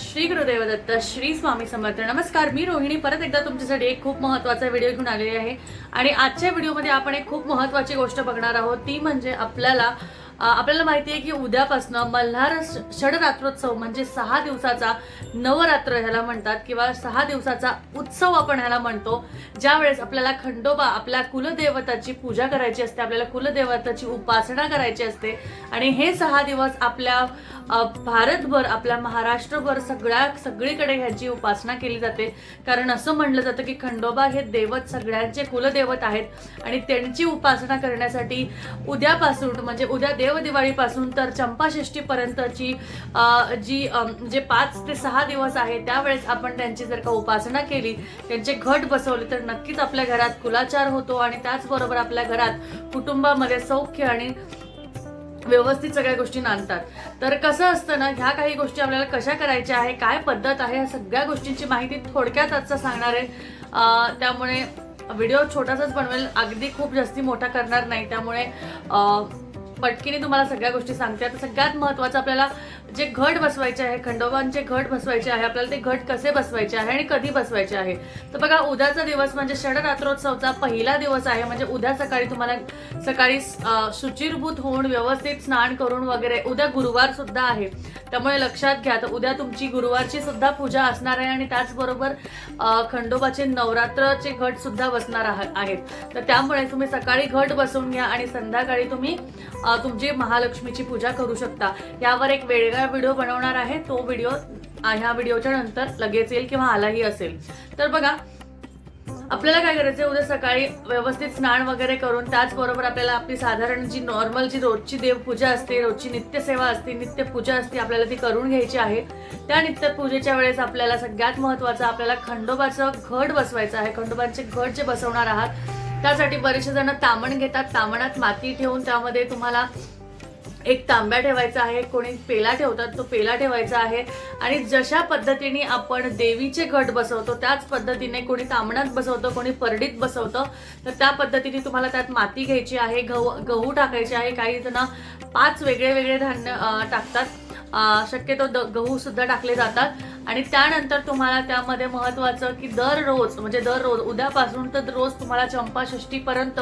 श्री गुरुदेव दत्त श्री स्वामी समर्थ. नमस्कार मी रोहिणी. परत एकदा तुमच्यासाठी एक खूप महत्त्वाचा व्हिडिओ घेऊन आलेली आहे. आणि आजच्या व्हिडिओमध्ये आपण एक खूप महत्त्वाची गोष्ट बघणार आहोत. ती म्हणजे आपल्याला आपल्याला माहिती आहे की उद्यापासनं मल्हार षडरात्रोत्सव म्हणजे सहा दिवसाचा नवरात्र ह्याला म्हणतात किंवा सहा दिवसाचा उत्सव आपण ह्याला म्हणतो. ज्यावेळेस आपल्याला खंडोबा आपल्या कुलदेवताची पूजा करायची असते आपल्याला कुलदेवताची उपासना करायची असते आणि हे सहा दिवस आपल्या भारतभर आपल्या महाराष्ट्रभर सगळ्या सगळीकडे ह्याची उपासना केली जाते. कारण असं म्हणलं जातं की खंडोबा हे दैवत सगळ्यांचे कुलदेवत आहेत आणि त्यांची उपासना करण्यासाठी उद्यापासून म्हणजे उद्या देव देवदिवाळीपासून तर चंपाषष्टीपर्यंतची जी जे पाच ते सहा दिवस आहे त्यावेळेस आपण त्यांची जर का उपासना केली त्यांचे घट बसवले तर नक्कीच आपल्या घरात कुलाचार होतो आणि त्याचबरोबर आपल्या घरात कुटुंबामध्ये सौख्य आणि व्यवस्थित सगळ्या गोष्टी नांदतात. तर कसं असतं ना ह्या काही गोष्टी आपल्याला कशा करायच्या आहे काय पद्धत आहे या सगळ्या गोष्टींची माहिती थोडक्यात आजचा सांगणार आहे. त्यामुळे व्हिडिओ छोटासाच बनवेल अगदी खूप जास्ती मोठा करणार नाही. त्यामुळे पटकीने तुम्हाला सगळ्या गोष्टी सांगते. आता सगळ्यात महत्त्वाचं आपल्याला जे घट बसवायचे आहे खंडोबांचे घट बसवायचे आहे आपल्याला ते घट कसे बसवायचे आहे आणि कधी बसवायचे आहे? तर बघा उद्याचा दिवस म्हणजे षडरात्रोत्सवचा पहिला दिवस आहे म्हणजे उद्या सकाळी तुम्हाला सकाळी शुचिरभूत होऊन व्यवस्थित स्नान करून वगैरे उद्या गुरुवार सुद्धा आहे. त्यामुळे लक्षात घ्या तर उद्या तुमची गुरुवारची सुद्धा पूजा असणार आहे आणि त्याचबरोबर खंडोबाचे नवरात्रचे घट सुद्धा बसणार आहेत. तर त्यामुळे तुम्ही सकाळी घट बसवून घ्या आणि संध्याकाळी तुम्ही तुमची महालक्ष्मीची पूजा करू शकता. यावर एक वेगळा व्हिडिओ बनवणार आहे तो व्हिडिओ ह्या व्हिडिओच्या नंतर लगेच येईल किंवा आलाही असेल. तर बघा आपल्याला काय करायचं उद्या सकाळी व्यवस्थित स्नान वगैरे करून त्याचबरोबर आपल्याला आपली साधारण जी नॉर्मल जी रोजची देवपूजा असते रोजची नित्यसेवा असते नित्यपूजा असते आपल्याला ती करून घ्यायची आहे. त्या नित्यपूजेच्या वेळेस आपल्याला सगळ्यात महत्त्वाचं आपल्याला खंडोबाचं घट बसवायचं आहे. खंडोबाचे घट जे बसवणार आहात त्यासाठी बरेचसे जण तामण घेतात. तामणात माती ठेवून त्यामध्ये तुम्हाला एक तांब्या ठेवायचा आहे कोणी पेला ठेवतात तो पेला ठेवायचा आहे. आणि जशा पद्धतीने आपण देवीचे घट बसवतो त्याच पद्धतीने कोणी तांबणात बसवतं कोणी परडीत बसवतं तर त्या पद्धतीने तुम्हाला त्यात माती घ्यायची आहे गहू गहू टाकायचे आहे. काही जण पाच वेगळे वेगळे धान्य टाकतात. शक्यतो द गहूसुद्धा टाकले जातात. आणि त्यानंतर तुम्हाला त्यामध्ये महत्वाचं की दररोज म्हणजे दररोज उद्यापासून तर रोज तुम्हाला चंपाषष्टीपर्यंत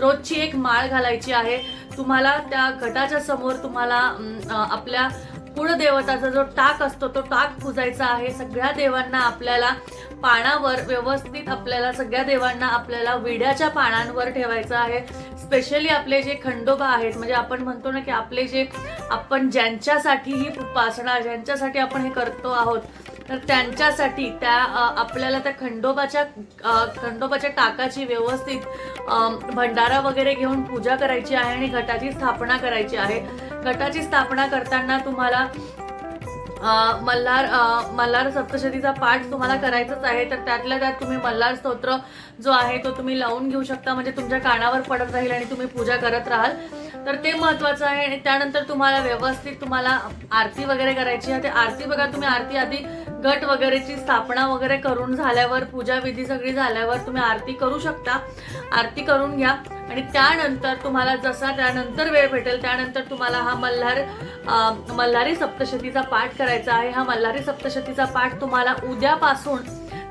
रोजची एक माळ घालायची आहे. तुम्हाला त्या घटाच्या समोर तुम्हाला आपल्या कुळदेवताचा जो टाक असतो तो टाक पुजायचा आहे. सगळ्या देवांना आपल्याला पानावर व्यवस्थित आपल्याला सगळ्या देवांना आपल्याला विड्याच्या पानांवर ठेवायचं आहे. स्पेशली आपले जे खंडोबा आहेत म्हणजे आपण म्हणतो ना की आपले जे आपण ज्यांच्यासाठी ही उपासना ज्यांच्यासाठी आपण हे करतो आहोत तर त्यांच्यासाठी त्या आपल्याला त्या खंडोबाच्या खंडोबाच्या टाकाची व्यवस्थित भंडारा वगैरे घेऊन पूजा करायची आहे आणि घटाची स्थापना करायची आहे. घटाची स्थापना करताना तुम्हाला मल्हार मल्हार सप्तशतीचा पाठ तुम्हाला करायचाच आहे. तर त्यातल्या त्यात तुम्ही मल्हार स्तोत्र जो आहे तो तुम्ही लावून घेऊ शकता. म्हणजे तुमच्या कानावर पडत राहील आणि तुम्ही पूजा करत राहाल. तर ते महत्वाचं आहे आणि त्यानंतर तुम्हाला व्यवस्थित तुम्हाला आरती वगैरे करायची आहे. ते आरती बघा तुम्ही आरती आधी गट वगैरेची स्थापना वगैरे करून झाल्यावर पूजा विधी सगळी झाल्यावर तुम्ही आरती करू शकता. आरती करून घ्या. आणि त्यानंतर तुम्हाला जसा त्यानंतर वेळ भेटेल त्यानंतर तुम्हाला हा मल्हार मल्हारी सप्तशतीचा पाठ करायचा आहे. हा मल्हारी सप्तशतीचा पाठ तुम्हाला उद्यापासून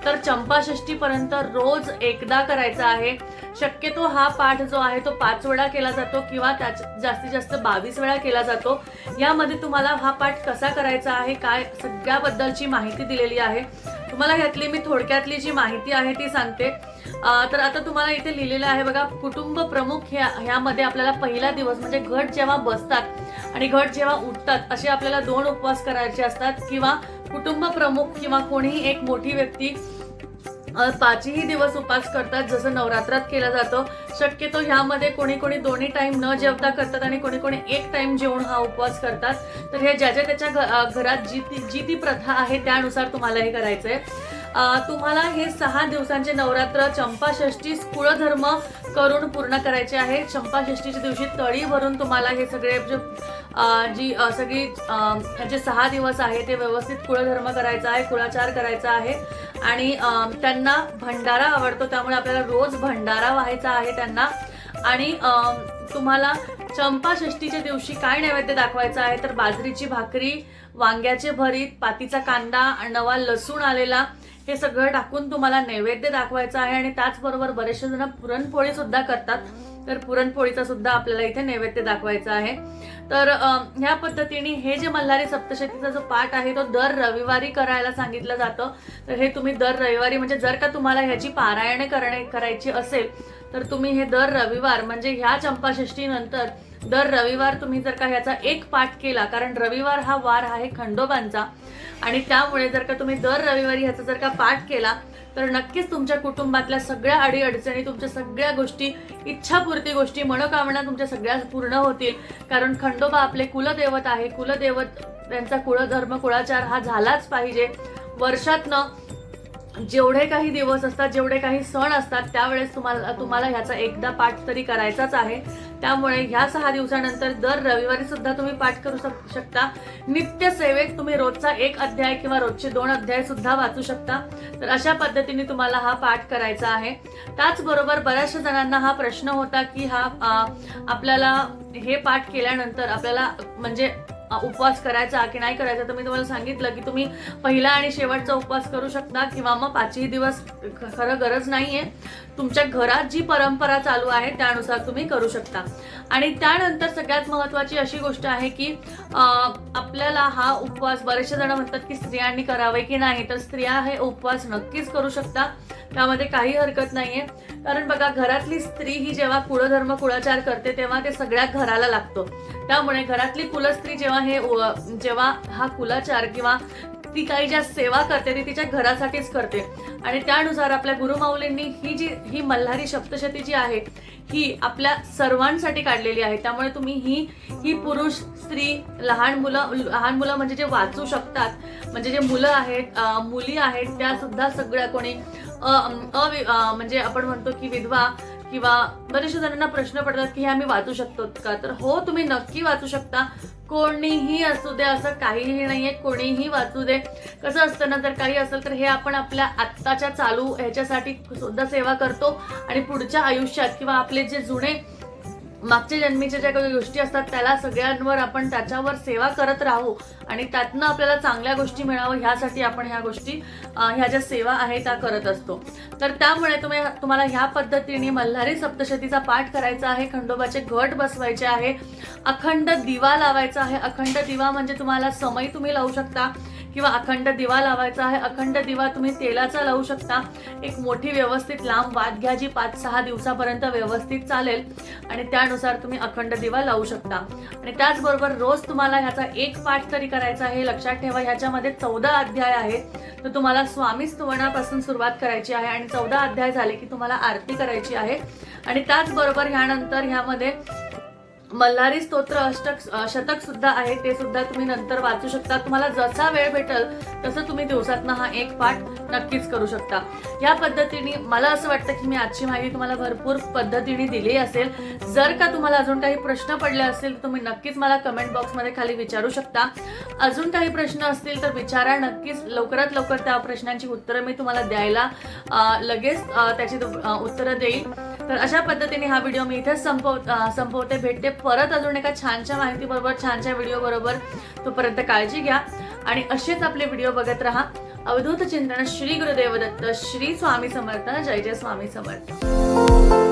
तर चंपाषष्टीपर्यंत रोज एकदा करायचा आहे. शक्यतो हा पाठ जो आहे तो पाच वेळा केला जातो किंवा त्याच जास्तीत जास्त बावीस वेळा केला जातो. यामध्ये तुम्हाला हा पाठ कसा करायचा आहे काय सगळ्याबद्दलची माहिती दिलेली आहे. तुम्हाला ह्यातली मी थोडक्यातली जी माहिती आहे ती सांगते. तर आता तुम्हाला इथे लिहिलेलं आहे बघा कुटुंब प्रमुख ह्या ह्यामध्ये आपल्याला पहिला दिवस म्हणजे घट जेव्हा बसतात आणि घट जेव्हा उठतात असे आपल्याला दोन उपवास करायचे असतात किंवा कुटुंब प्रमुख किंवा कोणीही एक मोठी व्यक्ती पाचही दिवस उपास करतात जसं नवरात्रात केला जातो. शक्यतो ह्यामध्ये कोणी कोणी दोन्ही टाइम न जेवता करतात आणि कोणी कोणी एक टाइम जेवण हा उपवास करतात. तर हे ज्याच्या त्याच्या घ- घरात जी ती जी ती प्रथा आहे त्यानुसार तुम्हाला हे करायचं आहे तुम्हाला हे सहा दिवसांचे नवरात्र चंपाषष्टी कुळधर्म करून पूर्ण करायचे आहे. चंपाषष्टीच्या दिवशी तळी भरून तुम्हाला हे सगळे जे जी सगळी ह्याचे सहा दिवस आहे ते व्यवस्थित कुळधर्म करायचा आहे कुळाचार करायचा आहे. आणि त्यांना भंडारा आवडतो त्यामुळे आपल्याला रोज भंडारा व्हायचा आहे त्यांना. आणि तुम्हाला चंपाषष्टीच्या दिवशी काय नैवेद्य दाखवायचं आहे? तर बाजरीची भाकरी वांग्याचे भरीत पातीचा कांदा नवा लसूण आलेला हे सगळं टाकून तुम्हाला नैवेद्य दाखवायचं आहे आणि त्याचबरोबर बरेचसे जण पुरणपोळी सुद्धा करतात. तर पुरणपोळीचा सुद्धा आपल्याला इथे नैवेद्य दाखवायचा आहे. तर ह्या पद्धतीने हे जे मल्हारी सप्तशतीचा जो पाठ आहे तो दर रविवारी करायला सांगितलं जातं. तर हे तुम्ही दर रविवारी म्हणजे जर का तुम्हाला ह्याची पारायणे करणे करायची असेल तर तुम्ही हे दर रविवार म्हणजे ह्या चंपाषष्टीनंतर दर रविवार तुम्ही जर का ह्याचा एक पाठ केला कारण रविवार हा वार आहे खंडोबांचा आणि त्यामुळे जर का तुम्ही दर रविवारी ह्याचा जर का पाठ केला तर नक्कीच तुमच्या कुटुंबातल्या सगळ्या अडीअडचणी तुमच्या सगळ्या गोष्टी इच्छापूर्ती गोष्टी मनोकामना तुमच्या सगळ्या पूर्ण होतील. कारण खंडोबा आपले कुलदैवत आहे. कुलदैवत त्यांचा कुळधर्म कुळाचार हा झालाच पाहिजे. वर्षातनं जेवढे काही दिवस असतात जेवढे काही सण असतात त्यावेळेस तुम्हाला तुम्हाला ह्याचा एकदा पाठ तरी करायचाच आहे. त्यामुळे ह्या सहा दिवसानंतर दर रविवारी सुद्धा तुम्ही पाठ करू शक- शकता. नित्य सेवेत तुम्ही रोजचा एक अध्याय किंवा रोजचे दोन अध्याय सुद्धा वाचू शकता. तर अशा पद्धतीने तुम्हाला हा पाठ करायचा आहे. त्याचबरोबर बऱ्याचशा जणांना हा प्रश्न होता की हा आपल्याला हे पाठ केल्यानंतर आपल्याला म्हणजे उपवास करायचा की नाही करायचा तर मी तुम्हाला सांगितलं की तुम्ही पहिला आणि शेवटचा उपवास करू शकता किंवा मग पाचही दिवस ख- खरं गरज नाही आहे तुमच्या घरात जी परंपरा चालू आहे त्यानुसार तुम्ही करू शकता. आणि त्यानंतर सगळ्यात महत्त्वाची अशी गोष्ट आहे की आपल्याला हा उपवास बरेचसे जण म्हणतात की स्त्रियांनी करावे की नाही तर स्त्रिया हे उपवास नक्कीच करू शकता. त्यामध्ये काही हरकत नाहीये. कारण बघा घरातली स्त्री ही जेव्हा कुळधर्म कुळाचार करते तेव्हा ते सगळ्या घराला लागतो. त्यामुळे घरातली कुलस्त्री जेव्हा हे जेव्हा हा कुलाचार किंवा ती काही ज्या सेवा करते ती तिच्या घरासाठीच करते. आणि त्यानुसार आपल्या गुरुमाऊलींनी ही जी ही मल्हारी सप्तशती जी आहे ही आपल्या सर्वांसाठी काढलेली आहे. त्यामुळे तुम्ही ही ही पुरुष स्त्री लहान मुलं लहान मुलं म्हणजे जे वाचू शकतात म्हणजे जे मुलं आहेत मुली आहेत त्या सुद्धा सगळ्या कोणी अ- अवि- अ- म्हणजे आपण म्हणतो की विधवा किंवा बरेचशा जणांना प्रश्न पडतात की हे आम्ही वाचू शकतो का? तर हो तुम्ही नक्की वाचू शकता. कोणीही असू दे असं काहीही नाहीये कोणीही वाचू दे. कसं असतं ना जर काही असेल तर हे आपण आपल्या आत्ताच्या चालू ह्याच्यासाठी सुद्धा सेवा करतो आणि पुढच्या आयुष्यात किंवा आपले जे जुने मागच्या जन्मीच्या ज्या काही गोष्टी असतात त्याला सगळ्यांवर आपण त्याच्यावर सेवा करत राहू आणि त्यातनं आपल्याला चांगल्या गोष्टी मिळावं ह्यासाठी आपण ह्या गोष्टी ह्या ज्या सेवा आहे त्या करत असतो. तर त्यामुळे तुम्ही तुम्हाला ह्या पद्धतीने मल्हारी सप्तशतीचा पाठ करायचा आहे खंडोबाचे घट बसवायचे आहे अखंड दिवा लावायचा आहे. अखंड दिवा म्हणजे तुम्हाला समय तुम्ही लावू शकता किंवा अखंड दिवा लावायचा आहे. अखंड दिवा तुम्ही तेलाचा लावू शकता. एक मोठी व्यवस्थित लांब वाद घ्या जी पाच सहा दिवसापर्यंत व्यवस्थित चालेल. आणि त्यानुसार तुम्ही अखंड दिवा लावू शकता. आणि त्याचबरोबर रोज तुम्हाला ह्याचा एक पाठ तरी करायचा आहे लक्षात ठेवा ह्याच्यामध्ये चौदा अध्याय आहेत. तर तुम्हाला स्वामी स्तुवनापासून सुरुवात करायची आहे आणि चौदा अध्याय झाले की तुम्हाला आरती करायची आहे. आणि त्याचबरोबर ह्यानंतर ह्यामध्ये मल्हारी स्तोत्र अष्टक शतक सुद्धा आहे ते सुद्धा तुम्ही नंतर वाचू शकता. तुम्हाला जसा वेळ भेटेल तसं तुम्ही दिवसातनं हा एक पाठ नक्कीच करू शकता. या पद्धतीने मला असं वाटतं की मी आजची माहिती तुम्हाला भरपूर पद्धतीने दिली असेल. जर का तुम्हाला अजून काही प्रश्न पडले असतील तर तुम्ही नक्कीच मला कमेंट बॉक्समध्ये खाली विचारू शकता. अजून काही प्रश्न असतील तर विचारा नक्कीच लवकरात लवकर त्या प्रश्नांची उत्तरं मी तुम्हाला द्यायला लगेच त्याची उत्तरं देईल. तर अशा पद्धतीने हा व्हिडिओ मी इथेच संपव संपवते. भेटते परत अजून एका छानच्या माहितीबरोबर छानच्या व्हिडिओ बरोबर. तोपर्यंत काळजी घ्या आणि असेच आपले व्हिडिओ बघत राहा. अवधूत चिंतन श्री गुरुदेव दत्त श्री स्वामी समर्थ जय जय स्वामी समर्थ.